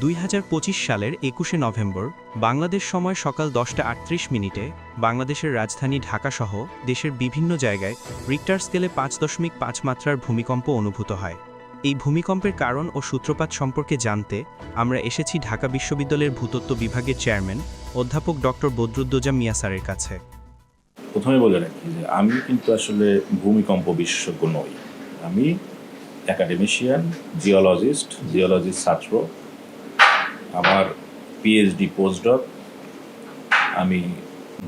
দুই হাজার পঁচিশ সালের একুশে নভেম্বর, বাংলাদেশ সময় সকাল দশটা আটত্রিশ মিনিটে বাংলাদেশের রাজধানী ঢাকাসহ দেশের বিভিন্ন জায়গায় রিক্টার স্কেলে পাঁচ দশমিক পাঁচ মাত্রার ভূমিকম্প অনুভূত হয়। এই ভূমিকম্পের কারণ ও সূত্রপাত সম্পর্কে জানতে আমরা এসেছি ঢাকা বিশ্ববিদ্যালয়ের ভূতত্ত্ব বিভাগের চেয়ারম্যান, অধ্যাপক ডক্টর বদরুদ্দোজা মিয়া স্যারের কাছে। প্রথমে বলে রাখি যে আমি কিন্তু আসলে ভূমিকম্প বিশেষজ্ঞ নই। আমি অ্যাকাডেমিশিয়ান জিওলজিস্ট জিওলজির ছাত্র। আমার পিএইচডি পোস্টডক আমি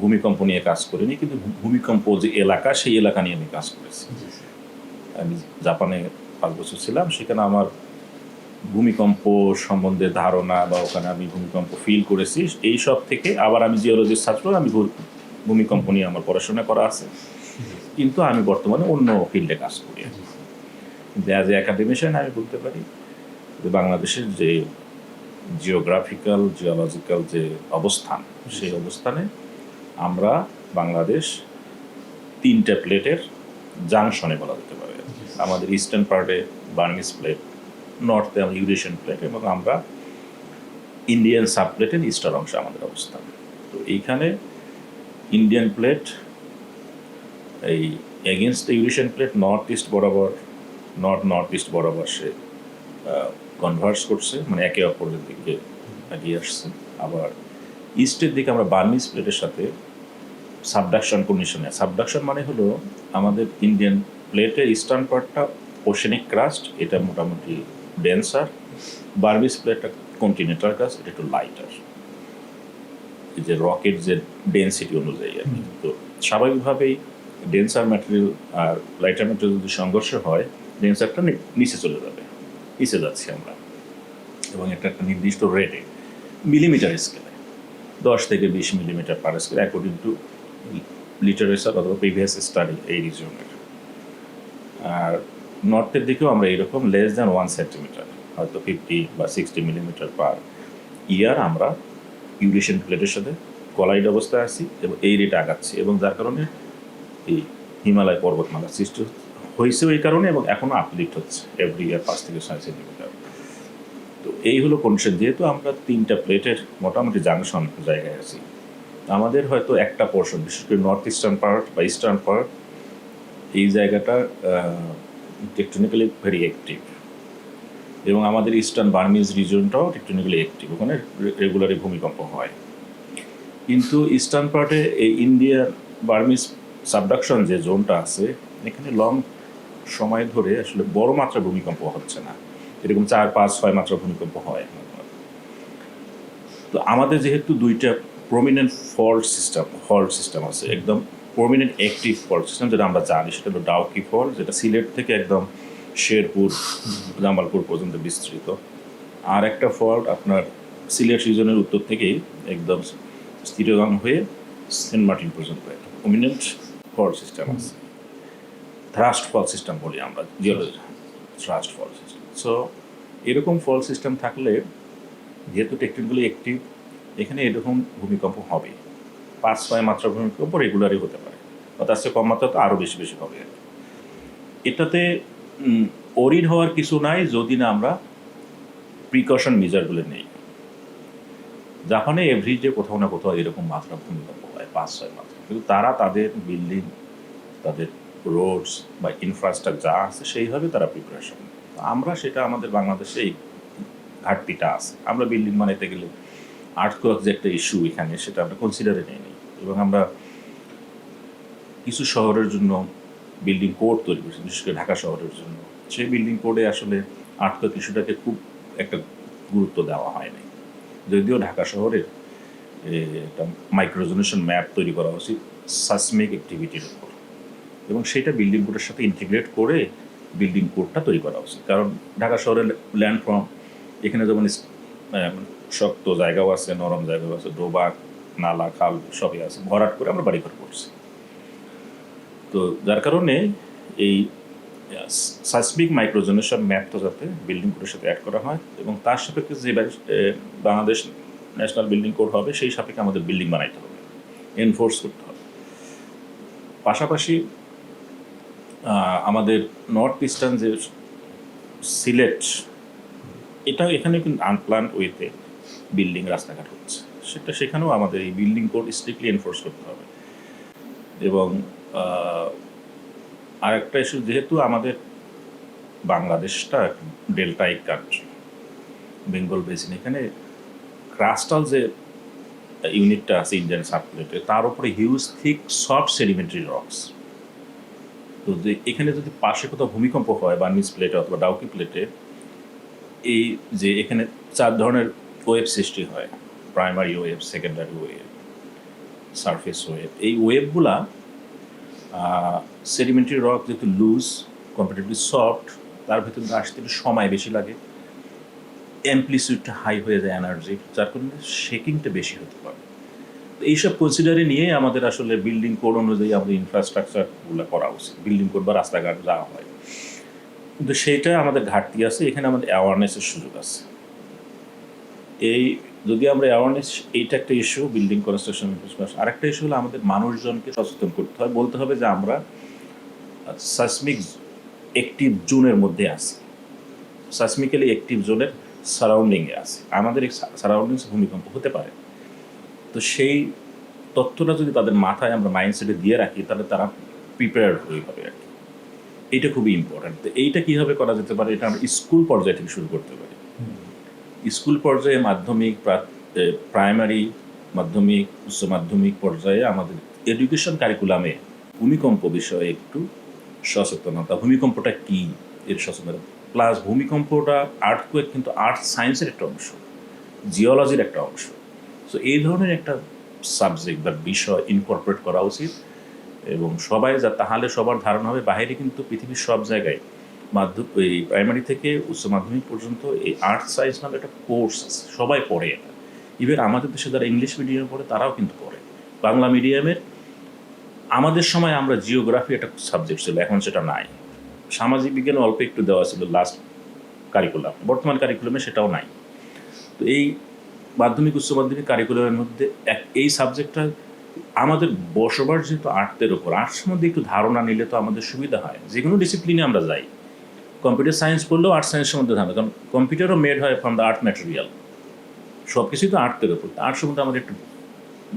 ভূমিকম্প নিয়ে কাজ করিনি কিন্তু ভূমিকম্প যে এলাকা সেই এলাকা নিয়ে আমি কাজ করেছি। আমি জাপানে পাঁচ বছর ছিলাম সেখানে আমার ভূমিকম্প সম্বন্ধে ধারণা বা ওখানে আমি ভূমিকম্প ফিল করেছি এই সব থেকে আবার আমি জিওলজির ছাত্র আমি ভূমিকম্প নিয়ে আমার পড়াশোনা করা আছে। কিন্তু আমি বর্তমানে অন্য ফিল্ডে কাজ করি। অ্যাজ এ অ্যাকাডেমিশিয়ান আমি বলতে পারি যে বাংলাদেশের যে জিওগ্রাফিক্যাল জিওলজিক্যাল যে অবস্থান সেই অবস্থানে আমরা বাংলাদেশ তিনটা প্লেটের জাংশনে বলা যেতে পারে। আমাদের ইস্টার্ন পার্টে বার্মিস প্লেট নর্থে আমরা ইউরেশিয়ান প্লেট এবং আমরা ইন্ডিয়ান সাব প্লেটের ইস্টার অংশে আমাদের অবস্থান। তো এইখানে ইন্ডিয়ান প্লেট এই against the Eurasian plate north east বরাবর নর্থ নর্থ ইস্ট বরাবর সে কনভার্স করছে মানে একে অপরের দিকে এগিয়ে আসছে। আবার ইস্টের দিকে আমরা বার্মিস প্লেটের সাথে সাবডাকশন কন্ডিশনে সাবডাকশন মানে হলো আমাদের ইন্ডিয়ান প্লেটের ইস্টার্ন পার্টটা ওশেনিক ক্রাস্ট এটা মোটামুটি ডেন্সার বার্মিস প্লেটটা কন্টিনেন্টাল ক্রাস্ট এটা একটু লাইটার যে রকেট যে ডেন্সিটি অনুযায়ী আর কি। তো স্বাভাবিকভাবেই ডেন্সার ম্যাটেরিয়াল আর লাইটার ম্যাটেরিয়াল যদি সংঘর্ষ হয় ডেন্সারটা নিচে চলে যাবে। নিচে যাচ্ছি আমরা। এবং এটা একটা নির্দিষ্ট রেটে মিলিমিটার স্কেলে দশ থেকে বিশ millimetre per scale according to literature অথবা প্রিভিয়াস স্টাডি এই রিজনের আর নর্থের দিকেও আমরা এরকম লেস দ্যান ওয়ান সেন্টিমিটার হয়তো ফিফটি বা সিক্সটি মিলিমিটার পার ইয়ার আমরা ইউরেশিয়ান প্লেটের সাথে কলাইড অবস্থায় আছি এবং এই রেটে আগাচ্ছি এবং যার কারণে এই হিমালয় পর্বতমালা সৃষ্টি হয়েছেও এই কারণে এবং এখনও আপলিফ্ট হচ্ছে এভরি ইয়ার পাঁচ থেকে ছয় সেন্টিমিটার তো এই হলো কন্ডিশন যেহেতু আমরা তিনটা প্লেটের মোটামুটি জাংশন জায়গায় আছি, আমাদের হয়তো একটা পোর্শন বিশেষ করে নর্থ ইস্টার্ন পার্ট বা ইস্টার্ন পার্ট এই জায়গাটা টেকটনিক্যালি ভেরি অ্যাক্টিভ এবং আমাদের ইস্টার্ন বার্মিজ রিজনটাও টেকটনিক্যালি অ্যাক্টিভ ওখানে রেগুলারই ভূমিকম্প হয়। কিন্তু ইস্টার্ন পার্টে এই ইন্ডিয়া বার্মিজ সাবডাকশন যে জোনটা আছে, এখানে লং সময় ধরে আসলে বড় মাত্রা ভূমিকম্প হচ্ছে না। এরকম চার, পাঁচ, ছয় মাত্রা ভূমিকম্প হয় তো আমাদের যেহেতু দুইটা prominent fault system fault system আছে, একদম প্রমিনেন্ট অ্যাক্টিভ ফল্ট সিস্টেম যেটা আমরা জানি, সেটা হলো ডাউকি ফল্ট যেটা সিলেট থেকে একদম শেরপুর, জামালপুর পর্যন্ত বিস্তৃত। আর একটা ফল্ট আপনার সিলেট রিজনের উত্তর থেকেই একদম স্থিরগাম হয়ে সেন্ট মার্টিন পর্যন্ত একটা প্রমিনেন্ট ফল্ট সিস্টেম আছে। থ্রাস্ট ফল সিস্টেম বলি আমরা থ্রাস্ট ফল সিস্টেম সো এরকম ফল সিস্টেম থাকলে, যেহেতু টেকনিক্যালি অ্যাক্টিভ এখানে এরকম ভূমিকম্প হবে। পাঁচ ছয় মাত্রা ভূমিকম্প রেগুলারই হতে পারে। বা তার চেয়ে কম মাত্রা তো আরও বেশি বেশি হবে আর। এটাতে অরিড হওয়ার কিছু নাই যদি না আমরা প্রিকশন মেজারগুলো নেই। জাপানে এভরিডে কোথাও না কোথাও এরকম মাত্রা ভূমিকম্প হয়, পাঁচ ছয় মাত্রা। কিন্তু তারা তাদের বিল্ডিং তাদের রোডস বা ইনফ্রাস্ট্রাকচার আছে, সেইভাবে তারা প্রিপারেশন আমরা সেটা আমাদের বাংলাদেশে এই ঘাটতিটা আছে। আমরা বিল্ডিং বানাইতে গেলে আর্থক্রক যে একটা ইস্যু এখানে, সেটা আমরা কনসিডারে নিই এবং আমরা কিছু শহরের জন্য বিল্ডিং কোড তৈরি করেছি, বিশেষ করে ঢাকা শহরের জন্য। সেই বিল্ডিং কোডে আসলে আর্থক্রক ইস্যুটাকে খুব একটা গুরুত্ব দেওয়া হয়নি যদিও ঢাকা শহরের একটা মাইক্রোজোনেশন ম্যাপ তৈরি করা উচিত সাসমিক অ্যাক্টিভিটির উপর। এবং সেটা বিল্ডিং কোডের সাথে ইন্টিগ্রেট করে বিল্ডিং কোডটা তৈরি করা উচিত কারণ ঢাকা শহরের ল্যান্ডফর্ম এখানে যেমন আহ, শক্ত জায়গাও আছে নরম জায়গাও আছে ডোবা নালা খাল সবই আছে। ভরাট করে আমরা বাড়ি ঘর করছি। তো যার কারণে এই সাসমিক মাইক্রোজোনেশন ম্যাপটা যাতে বিল্ডিং কোডের সাথে অ্যাড করা হয় এবং তার সাপেক্ষে যে বাংলাদেশ ন্যাশনাল বিল্ডিং কোড হবে সেই সাপেক্ষে আমাদের বিল্ডিং বানাইতে হবে। এনফোর্স করতে হবে। পাশাপাশি আমাদের নর্থ ইস্টার্ন যে সিলেট, এটা এখানে কিন্তু আনপ্লান ওয়েতে বিল্ডিং রাস্তাঘাট হচ্ছে। সেটা সেখানেও আমাদের এই বিল্ডিং কোড স্ট্রিক্টলি এনফোর্স করতে হবে। এবং আরেকটা ইস্যু যেহেতু আমাদের বাংলাদেশটা ডেল্টাইক কান্ট্রি বেঙ্গল বেসিন এখানে ক্রাস্টাল যে ইউনিটটা আছে ইন্ডিয়ান সাবপ্লেটে তার উপরে huge thick soft sedimentary rocks তো যে এখানে যদি পাশে কোথাও ভূমিকম্প হয় বা বার্নিস প্লেটে অথবা ডাউকি প্লেটে, এই যে এখানে চার ধরনের ওয়েব সৃষ্টি হয়, primary wave, secondary wave, surface wave. এই ওয়েবগুলা সেডিমেন্টারি রক যেহেতু লুজ কম্পারেটিভলি সফট তার ভিতরে আসতে একটু সময় বেশি লাগে অ্যাম্পলিসিউডটা হাই হয়ে যায় এনার্জি যার কারণে শেকিংটা বেশি হতে পারে। এইসব কনসিডারে নিয়ে আমাদের আসলে বিল্ডিং কোড অনুযায়ী আমাদের ইনফ্রাস্ট্রাকচারগুলো করা উচিত। বিল্ডিং কোড বা রাস্তাঘাট যাওয়া হয়। কিন্তু সেইটা আমাদের ঘাটতি আছে, এখানে আমাদের অ্যাওয়ারনেসের সুযোগ আছে। এই যদি আমরা অ্যাওয়ারনেস এইটা একটা ইস্যু বিল্ডিং কনস্ট্রাকশন আরেকটা ইস্যু হলো আমাদের মানুষজনকে সচেতন করতে হয়। বলতে হবে যে আমরা সাসমিক একটিভ জোনের মধ্যে আছি। সাসমিক্যালি অ্যাক্টিভ জোনের সারাউন্ডিংয়ে আছে। আমাদের সারাউন্ডিংসে ভূমিকম্প হতে পারে। তো সেই তথ্যটা যদি তাদের মাথায় আমরা মাইন্ডসেটে দিয়ে রাখি তাহলে তারা প্রিপেয়ার হয়ে হবে আর কি। এইটা খুবই ইম্পর্ট্যান্ট তো এইটা কীভাবে করা যেতে পারে এটা আমরা স্কুল পর্যায়ে থেকে শুরু করতে পারি। স্কুল পর্যায়ে মাধ্যমিক প্রাইমারি মাধ্যমিক উচ্চ মাধ্যমিক পর্যায়ে আমাদের এডুকেশন কারিকুলামে ভূমিকম্প বিষয়ে একটু সচেতনতা। ভূমিকম্পটা কি? এর সচেতনতা। প্লাস ভূমিকম্পটা আর্থকুয়েক কিন্তু আর্থ সায়েন্সের একটা অংশ। জিওলজির একটা অংশ। সো এই ধরনের একটা সাবজেক্ট বা বিষয় ইনকর্পোরেট করা উচিত এবং সবাই যা, তাহলে সবার ধারণা হবে। বাইরে কিন্তু পৃথিবীর সব জায়গায় মাধ্যমিক এই প্রাইমারি থেকে উচ্চ মাধ্যমিক পর্যন্ত এই আর্থ সায়েন্স নামে একটা কোর্স সবাই পড়ে এটা। ইভেন আমাদের দেশে যারা ইংলিশ মিডিয়ামে পড়ে, তারাও কিন্তু পড়ে। বাংলা মিডিয়ামের আমাদের সময় আমরা জিওগ্রাফি একটা সাবজেক্ট ছিল, এখন সেটা নাই। সামাজিক বিজ্ঞান অল্প একটু দেওয়া ছিল লাস্ট কারিকুলাম বর্তমান কারিকুলামে সেটাও নাই। তো এই মাধ্যমিক, উচ্চ মাধ্যমিক কারিকুলামের মধ্যে এক, এই সাবজেক্টটা আমাদের বসবাস যেহেতু আর্টের ওপর আর্টসের মধ্যে একটু ধারণা নিলে তো আমাদের সুবিধা হয়। যে কোনো ডিসিপ্লিনে আমরা যাই। কম্পিউটার সায়েন্স পড়লেও আর্ট সায়েন্সের মধ্যে ধারণা, কারণ কম্পিউটারও মেড হয় ফ্রম দ্য আর্ট ম্যাটেরিয়াল সব কিছুই তো আর্টের ওপর আর্ট সম্বন্ধে আমাদের একটু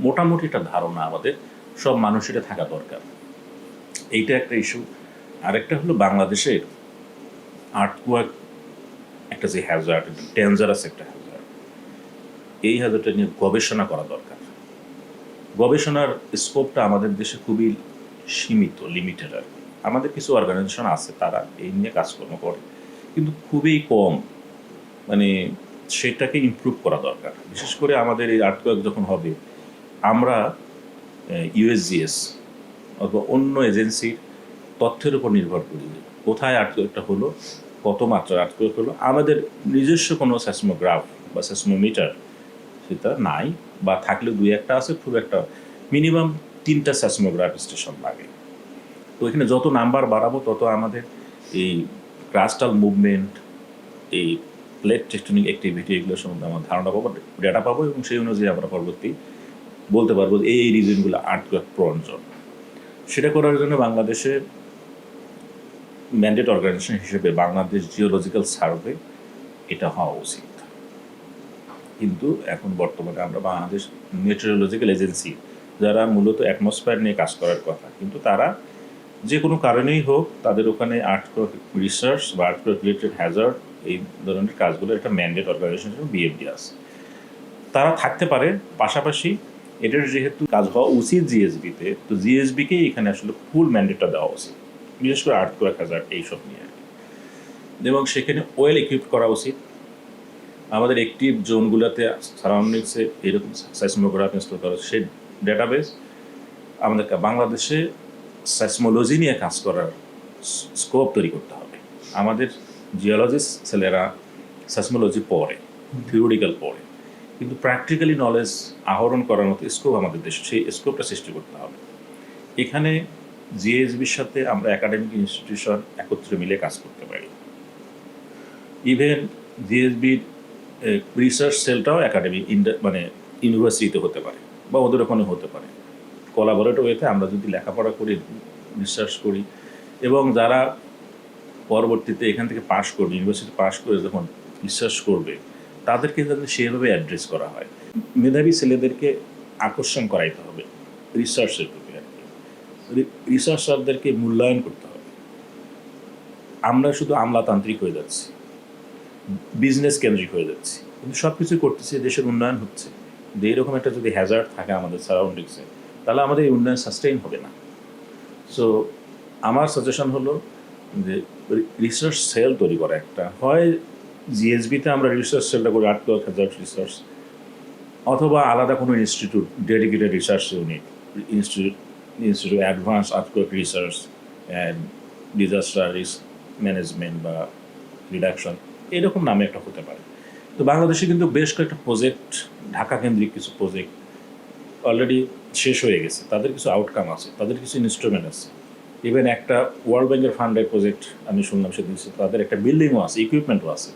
মোটামুটি একটা ধারণা আমাদের, সব মানুষের থাকা দরকার। এইটা একটা ইস্যু আরেকটা হলো বাংলাদেশের আর্ট ওয়ার্ক একটা যে হ্যাজার্ড ডেঞ্জারাস একটা এই হ্যাজার্ডটা নিয়ে গবেষণা করা দরকার। গবেষণার স্কোপটা আমাদের দেশে খুবই সীমিত লিমিটেড আর আমাদের কিছু অর্গানাইজেশন আছে, তারা এই নিয়ে কাজকর্ম করে, কিন্তু খুবই কম। মানে সেটাকে ইমপ্রুভ করা দরকার। বিশেষ করে আমাদের এই আর্টওয়ার্ক যখন হবে, আমরা ইউএসজিএস অথবা অন্য এজেন্সির তথ্যের উপর নির্ভর করি কোথায় আর্টওয়ার্কটা হলো, কত মাত্রার আর্টওয়ার্ক হলো। আমাদের নিজস্ব কোনো স্যাসমোগ্রাফ বা সেসমোমিটার সেটা নাই বা থাকলে দুই একটা আছে, খুব একটা মিনিমাম তিনটা সেসমোগ্রাফ স্টেশন লাগে। তো এখানে যত নাম্বার বাড়াবো, তত আমাদের এই ক্রাস্টাল মুভমেন্ট এই প্লেট টেকটনিক অ্যাক্টিভিটি এগুলো সম্বন্ধে আমার ধারণা পাবো ডেটা পাবো এবং সেই অনুযায়ী আমরা পরবর্তী বলতে পারব এই এই রিজনগুলো আর্টওয়ার্ক প্রয়োজন সেটা করার জন্য বাংলাদেশে ম্যান্ডেট অর্গানাইজেশন হিসেবে বাংলাদেশ জিওলজিক্যাল সার্ভে এটা হওয়া উচিত। কিন্তু এখন বর্তমানে আমরা বাংলাদেশ মেটেরোলজিক্যাল এজেন্সি যারা মূলত অ্যাটমসফিয়ার নিয়ে কাজ করার কথা। কিন্তু তারা যে কোনো কারণেই হোক তাদের ওখানে আর্টওয়ার্ক রিসার্চ বা আর্টওয়ার্ক রিলেটেড হ্যাজার্ড এই ধরনের কাজগুলো একটা ম্যান্ডেট অর্গানাইজেশন বিএফডি আছে। তারা থাকতে পারে, পাশাপাশি এটার যেহেতু কাজ হওয়া উচিত জিএসবিতে তো জিএসবিকেই এখানে আসলে ফুল ম্যান্ডেটটা দেওয়া উচিত। বিশেষ করে আর্টওয়ার্ক হ্যাজার্ড এইসব নিয়ে। এবং সেখানে ওয়েল ইকুইপ করা উচিত। আমাদের একটিভ জোনগুলোতে সারাউন্ডিংসে এরকম সাইসমোগ্রাফ ইনস্টল করা সেই ডেটাবেস আমাদের বাংলাদেশে সাইসমোলজি নিয়ে কাজ করার স্কোপ তৈরি করতে হবে। আমাদের জিওলজিস্ট ছেলেরা সাইসমোলজি পড়ে থিওরিক্যাল পড়ে, কিন্তু প্র্যাকটিক্যালি নলেজ আহরণ করার মতো স্কোপ আমাদের দেশে, সেই স্কোপটা সৃষ্টি করতে হবে। এখানে জিএসবির সাথে আমরা একাডেমিক ইনস্টিটিউশন একত্রে মিলে কাজ করতে পারি। ইভেন জিএসবির রিসার্চ সেলটাও একাডেমি মানে ইউনিভার্সিটিতে হতে পারে বা ওদের ওখানে হতে পারে। কোলাবোরেটিভ ওয়েতে আমরা যদি লেখাপড়া করি রিসার্চ করি এবং যারা পরবর্তীতে এখান থেকে পাশ করবে ইউনিভার্সিটি পাশ করে যখন বিশ্বাস করবে, তাদেরকে যাতে সেভাবে অ্যাড্রেস করা হয়। মেধাবী ছেলেদেরকে আকর্ষণ করাইতে হবে রিসার্চের প্রতি আর কি। রিসার্চারদেরকে মূল্যায়ন করতে হবে। আমরা শুধু আমলাতান্ত্রিক হয়ে যাচ্ছি। বিজনেস কেন্দ্রিক হয়ে যাচ্ছি। কিন্তু সব কিছু করতেছি, দেশের উন্নয়ন হচ্ছে। যে এরকম একটা যদি হ্যাজার্ড থাকে আমাদের সারাউন্ডিংসে তাহলে আমাদের এই উন্নয়ন সাস্টেইন হবে না। সো আমার সাজেশন হলো যে রিসার্চ সেল তৈরি করা একটা। হয় জিএসবিতে আমরা রিসার্চ সেলটা করি আর্ট হ্যাজার্ড রিসার্চ অথবা আলাদা কোনো institute dedicated research unit institute institute advance earthquake research and disaster risk management বা রিডাকশন এরকম নামে একটা হতে পারে। তো বাংলাদেশে কিন্তু বেশ কয়েকটা প্রজেক্ট ঢাকা কেন্দ্রিক কিছু প্রজেক্ট অলরেডি শেষ হয়ে গেছে। তাদের কিছু আউটকাম আছে, তাদের কিছু ইনস্ট্রুমেন্ট আছে। ইভেন একটা ওয়ার্ল্ড ব্যাংকের ফান্ডের প্রজেক্ট আমি শুনলাম সেদিন তাদের একটা বিল্ডিংও আছে ইকুইপমেন্টও আছে।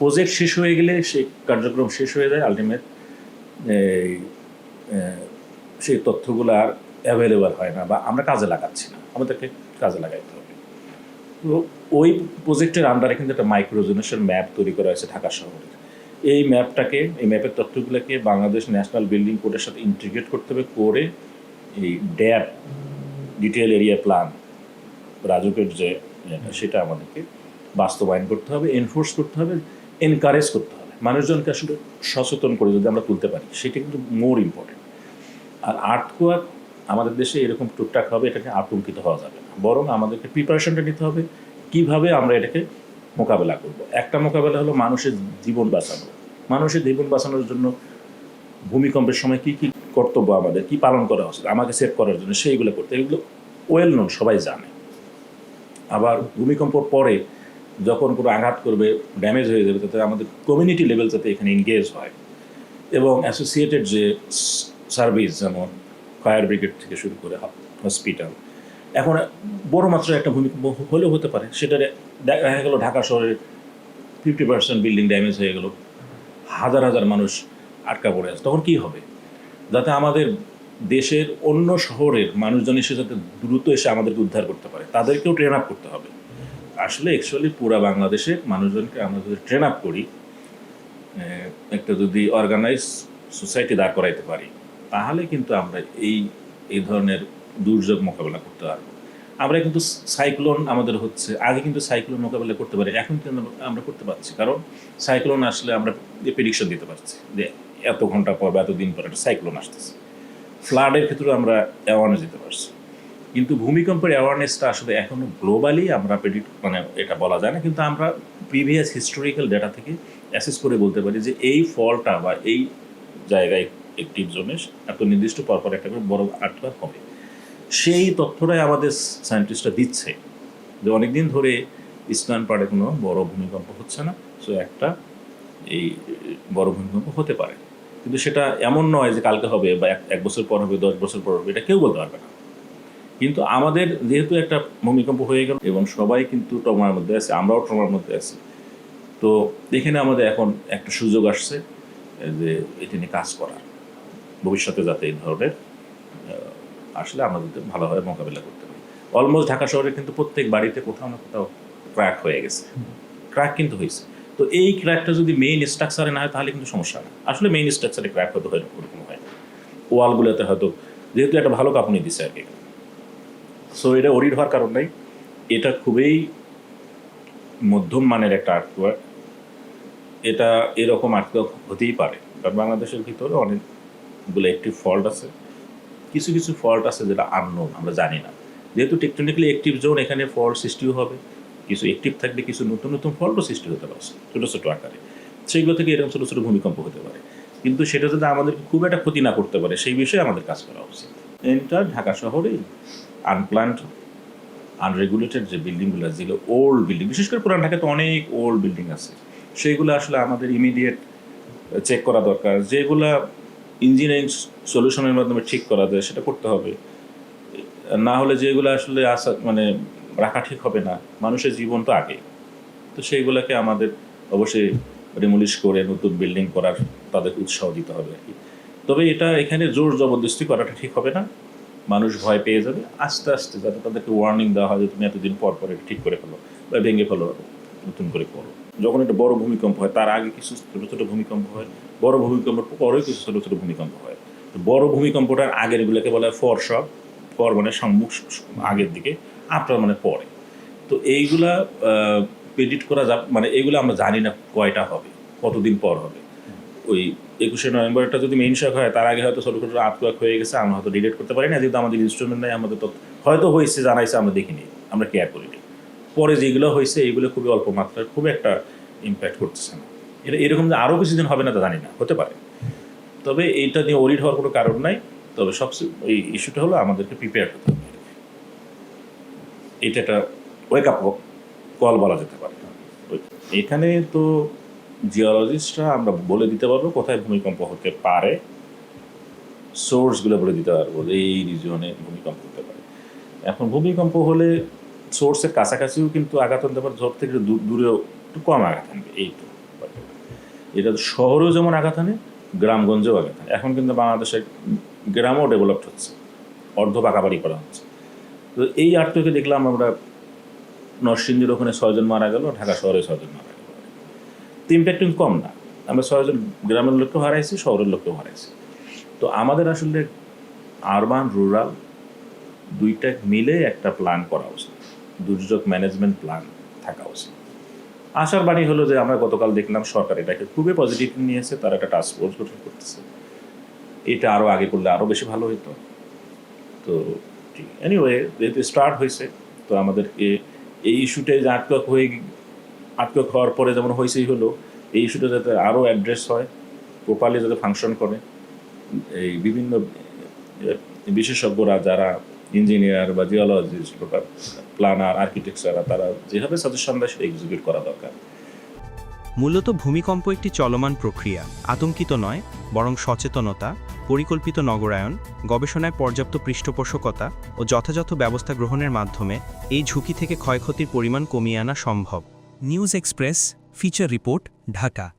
প্রজেক্ট শেষ হয়ে গেলে সেই কার্যক্রম শেষ হয়ে যায় আলটিমেট সেই তথ্যগুলো আর অ্যাভেলেবল হয় না বা আমরা কাজে লাগাচ্ছি না। আমাদেরকে কাজে লাগাইতে হবে। ওই প্রজেক্টের আন্ডারে কিন্তু একটা মাইক্রোজোনেশন ম্যাপ তৈরি করা হয়েছে ঢাকা শহরে। এই ম্যাপটাকে এই ম্যাপের তথ্যগুলোকে বাংলাদেশ ন্যাশনাল বিল্ডিং কোডের সাথে ইন্টিগ্রেট করতে হবে করে এই ড্যাপ ডিটেল এরিয়া প্ল্যান রাজুকের যে সেটা আমাদেরকে বাস্তবায়ন করতে হবে এনফোর্স করতে হবে এনকারেজ করতে হবে। মানুষজনকে আসলে সচেতন করে যদি আমরা তুলতে পারি, সেটা কিন্তু মোর ইম্পর্টেন্ট আর আর্টকোয়াক আমাদের দেশে এরকম টুকটাক হবে, এটাকে আতঙ্কিত হওয়া যাবে না। বরং আমাদেরকে প্রিপারেশনটা নিতে হবে, কীভাবে আমরা এটাকে মোকাবেলা করব। একটা মোকাবেলা হলো মানুষের জীবন বাঁচানো। মানুষের জীবন বাঁচানোর জন্য ভূমিকম্পের সময় কি কি কর্তব্য আমাদের, কি পালন করা উচিত, আমাকে সেভ করার জন্য সেইগুলো করতে। এগুলো ওয়েল নোন সবাই জানে। আবার ভূমিকম্প পরে যখন কোনো আঘাত করবে ড্যামেজ হয়ে যাবে, তাতে আমাদের কমিউনিটি লেভেল যাতে এখানে এনগেজ হয়। এবং অ্যাসোসিয়েটেড যে সার্ভিস যেমন ফায়ার ব্রিগেড থেকে শুরু করে হসপিটাল এখন বড় মাত্রায় একটা ভূমিকম্প হলেও হতে পারে। সেটা দেখা গেলো ঢাকা শহরের ফিফটি পার্সেন্ট বিল্ডিং ড্যামেজ হয়ে গেল। হাজার হাজার মানুষ আটকা পড়ে আছে। তখন কি হবে? যাতে আমাদের দেশের অন্য শহরের মানুষজন এসে যাতে দ্রুত এসে আমাদেরকে উদ্ধার করতে পারে, তাদেরকেও ট্রেন আপ করতে হবে। আসলে অ্যাকচুয়ালি পুরা বাংলাদেশের মানুষজনকে আমরা যদি ট্রেন আপ করি একটা যদি অর্গানাইজ সোসাইটি দাঁড় করাইতে পারি, তাহলে কিন্তু আমরা এই এই ধরনের দুর্যোগ মোকাবেলা করতে পারব। আমরা কিন্তু সাইক্লোন আমাদের হচ্ছে, আগে কিন্তু সাইক্লোন মোকাবেলা করতে পারি, এখন কিন্তু আমরা- করতে পারছি। কারণ সাইক্লোন আসলে আমরা প্রেডিকশন দিতে পারছি যে এত ঘণ্টা পর বা এত দিন পর একটা সাইক্লোন আসতেছে। ফ্লাডের ক্ষেত্রে আমরা অ্যাওয়ারনেস দিতে পারছি। কিন্তু ভূমিকম্পের অ্যাওয়ারনেসটা আসলে এখনও গ্লোবালি আমরা প্রেডিক্ট মানে এটা বলা যায় না, কিন্তু আমরা প্রিভিয়াস হিস্টোরিক্যাল ডেটা থেকে অ্যাসেস করে বলতে পারি যে এই ফলটা বা এই জায়গায় একটি জমে এত নির্দিষ্ট পরপর একটা করে বড় আটবার হবে। সেই তথ্যটাই আমাদের সায়েন্টিস্টরা দিচ্ছে। যে অনেকদিন ধরে ইসলাম পাড়ে কোনো বড় ভূমিকম্প হচ্ছে না। সো একটা এই বড় ভূমিকম্প হতে পারে। কিন্তু সেটা এমন নয় যে কালকে হবে বা এক- বছর পর হবে, দশ বছর পর হবে, এটা কেউ বলতে পারবে না। কিন্তু আমাদের যেহেতু একটা ভূমিকম্প হয়ে গেল এবং সবাই কিন্তু ট্রমার মধ্যে আছে, আমরাও ট্রমার মধ্যে আছি। তো, এখানে আমাদের এখন একটা সুযোগ আসছে যে এটি নিয়ে কাজ করার। ভবিষ্যতে যাতে এই ধরনের আসলে যাতে ভালোভাবে মোকাবিলা করতে পারি। অলমোস্ট ঢাকা শহরে কিন্তু প্রত্যেক বাড়িতে কোথাও না কোথাও ক্র্যাক হয়ে গেছে। ক্র্যাক কিন্তু হয়েছে। তো এই ক্র্যাকটা যদি মেইন স্ট্রাকচারে না হয়, তাহলে কিন্তু সমস্যা না। আসলে মেইন স্ট্রাকচারে ক্র্যাক হতে হয় ওরকম হয় ওয়ালগুলোতে হয়তো, যেহেতু একটা ভালো কাঁপুনি দিছে আর কি। সো এটা অরিড হওয়ার কারণ নাই। এটা খুবই মধ্যম মানের একটা আর্টওয়ার্ক এটা এরকম আর্টওয়ার্ক হতেই পারে। কারণ বাংলাদেশের ভিতরে অনেকগুলো একটি ফল্ট আছে। কিছু কিছু ফল্ট আছে যেটা আননোন আমরা জানি না। যেহেতু টেকটনিক্যালি অ্যাক্টিভ জোন এখানে ফল্ট সৃষ্টিও হবে, কিছু অ্যাক্টিভ থাকলে কিছু নতুন নতুন ফল্টও সৃষ্টি হতে পারে, ছোটো ছোটো আকারে। সেইগুলো থেকে এরকম ছোটো ছোটো ভূমিকম্প হতে পারে। কিন্তু সেটা যদি আমাদের খুব একটা ক্ষতি না করতে পারে, সেই বিষয়ে আমাদের কাজ করা উচিত। এটা ঢাকা শহরেই আনপ্ল্যান্ড আনরেগুলেটেড যে বিল্ডিংগুলো যেগুলো ওল্ড বিল্ডিং বিশেষ করে পুরান ঢাকাতে অনেক ওল্ড বিল্ডিং আছে। সেইগুলো আসলে আমাদের ইমিডিয়েট চেক করা দরকার। যেগুলা ইঞ্জিনিয়ারিং সলিউশনের মাধ্যমে ঠিক করা যায়, সেটা করতে হবে। না হলে যেগুলো আসলে আসা মানে রাখা ঠিক হবে না, মানুষের জীবন তো আগে। তো সেইগুলোকে আমাদের অবশ্যই রিমুলিশ করে নতুন বিল্ডিং করার তাদেরকে উৎসাহ দিতে হবে আর কি। তবে এটা এখানে জোর জবরদস্তি করাটা ঠিক হবে না। মানুষ ভয় পেয়ে যাবে, আস্তে আস্তে যাতে তাদেরকে ওয়ার্নিং দেওয়া হয় যে তুমি এতদিন পর পর এটা ঠিক করে ফেলো বা ভেঙে ফেলো, নতুন করে করো। যখন একটা বড় ভূমিকম্প হয়, তার আগে কিছু ছোটো ছোটো ভূমিকম্প হয় বড় ভূমিকম্পের পরেও কিছু ছোটো ছোটো ভূমিকম্প হয়। তো বড় ভূমিকম্পটার আগের গুলোকে বলা হয় ফর শক ফর মানে সম্মুখ, আগের দিকে আফটার মানে পরে। তো এইগুলা প্রেডিক্ট করা যা মানে এইগুলো আমরা জানি না কয়টা হবে, কতদিন পর হবে। ওই একুশে নভেম্বরটা যদি মেইন শক হয়, তার আগে হয়তো ছোটো ছোটো আতকুয়াক হয়ে গেছে, আমরা হয়তো ডিলেট করতে পারি না, যেহেতু আমাদের ইনস্ট্রুমেন্ট নাই, আমাদের তো হয়তো হয়েছে, জানাইছে, আমরা দেখিনি, আমরা কেয়ার করিনি। পরে যেগুলো হয়েছে, এইগুলো খুবই অল্প মাত্রায়, খুব একটা ইম্প্যাক্ট করতেছে না। এটা এরকম যে আরও কিছুদিন হবে না, তা জানি না, হতে পারে। তবে এইটা নিয়ে ওরিড হওয়ার কোনো কারণ নাই। তবে সবচেয়ে এই ইস্যুটা হলো আমাদেরকে প্রিপেয়ার করতে হবে। এটা একটা ওয়েক আপ কল বলা যেতে পারে। এখানে তো জিওলজিস্টরা আমরা বলে দিতে পারব কোথায় ভূমিকম্প হতে পারে। সোর্সগুলো বলে দিতে পারব যে এই রিজনে ভূমিকম্প হতে পারে। এখন ভূমিকম্প হলে সোর্সের কাছাকাছিও কিন্তু আঘাত আনতে পারে ঝড় থেকে দূরেও একটু কম আঘাত আনবে, এই তো। এটা শহরেও যেমন আঘাত আনে গ্রামগঞ্জেও আঘাত আনে এখন কিন্তু বাংলাদেশে গ্রামও ডেভেলপড হচ্ছে, অর্ধ পাকাবাড়ি করা হচ্ছে। তো এই আর্টকে দেখলাম আমরা নরসিংদীর ওখানে ছয়জন মারা গেল, ঢাকা শহরে ছয়জন মারা গেল। তো ইম্প্যাক্ট কিন্তু কম না, আমরা ছয়জন গ্রামের লোককেও হারাইছি, শহরের লোককেও হারাইছি। তো আমাদের আসলে আরবান রুরাল দুইটা মিলে একটা প্ল্যান করা উচিত, দুর্যোগ ম্যানেজমেন্ট প্ল্যান থাকা উচিত। আশার বাণী হলো যে আমরা গতকাল দেখলাম সরকার এটাকে খুবই পজিটিভ নিয়েছে, তারা একটা টাস্ক ফোর্স গঠন করতেছে। এটা আরও আগে করলে আরও বেশি ভালো হতো তো ঠিক এনিওয়ে যেহেতু স্টার্ট হয়েছে, তো আমাদেরকে এই ইস্যুটাই যে আটকক হয়ে আটকক হওয়ার পরে যেমন হয়েছেই হলো, এই ইস্যুটা যাতে আরও অ্যাড্রেস হয় প্রপারলি যাতে ফাংশন করে, এই বিভিন্ন বিশেষজ্ঞরা যারা ইঞ্জিনিয়ার বা জিওলজিস্ট বা প্ল্যানার আর্কিটেকচাররা তারা যেভাবে সাজেশন দেয়, সেটা এক্সিকিউট করা দরকার। মূলত ভূমিকম্প একটি চলমান প্রক্রিয়া, আতঙ্কিত নয়, বরং সচেতনতা, পরিকল্পিত নগরায়ন, গবেষণায় পর্যাপ্ত পৃষ্ঠপোষকতা ও যথাযথ ব্যবস্থা গ্রহণের মাধ্যমে এই ঝুঁকি থেকে ক্ষয়ক্ষতির পরিমাণ কমিয়ে আনা সম্ভব। News Express, feature report, Dhaka.